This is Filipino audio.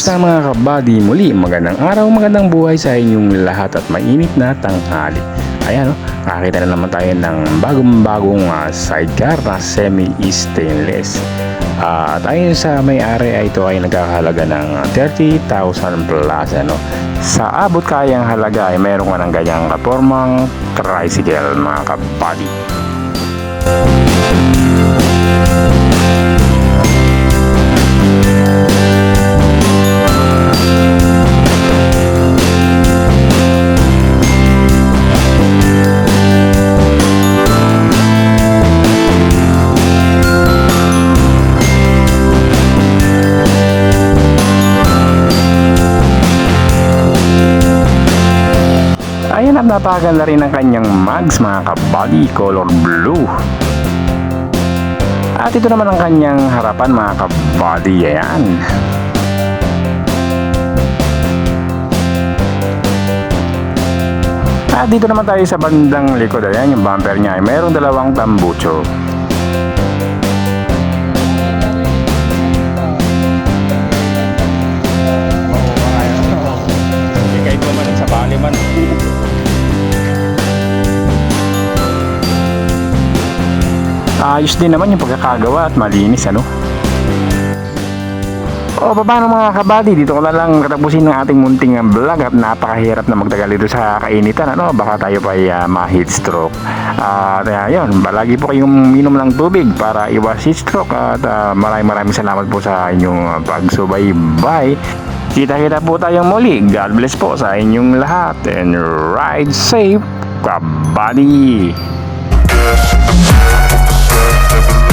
Kamusta mga kabady? Muli, magandang araw, magandang buhay sa inyong lahat at mainit na tanghali. Ayan, oh, nakakita na naman tayo ng bagong-bagong ah, sidecar na semi-stainless. Ah, at ayon sa may-ari ay ito ay nagkakahalaga ng 30,000 plus. Ano? Sa abot kayang halaga ay meron ka ng ganyang kapormang tricycle mga kabady. Ayan at napakaganda rin ang kanyang mags mga kabady color blue. At ito naman ang kanyang harapan mga kabady. Ayan. At dito naman tayo sa bandang likod. Ayan yung bumper niya ay mayroong dalawang tambucho. Ayos din naman yung pagkakagawa at malinis ano. O paano mga kabady, dito ko na lang katapusin ng ating munting vlog at napakahirap na magtagal dito sa kainitan. Ano? Baka tayo pa ay ah, ma-heat stroke. At uh, yun, balagi po kayong minom ng tubig para iwas heat stroke. At ah, maraming maraming salamat po sa inyong pagsubaybay. Kita-kita po tayong muli. God bless po sa inyong lahat and ride safe, kabady! heaven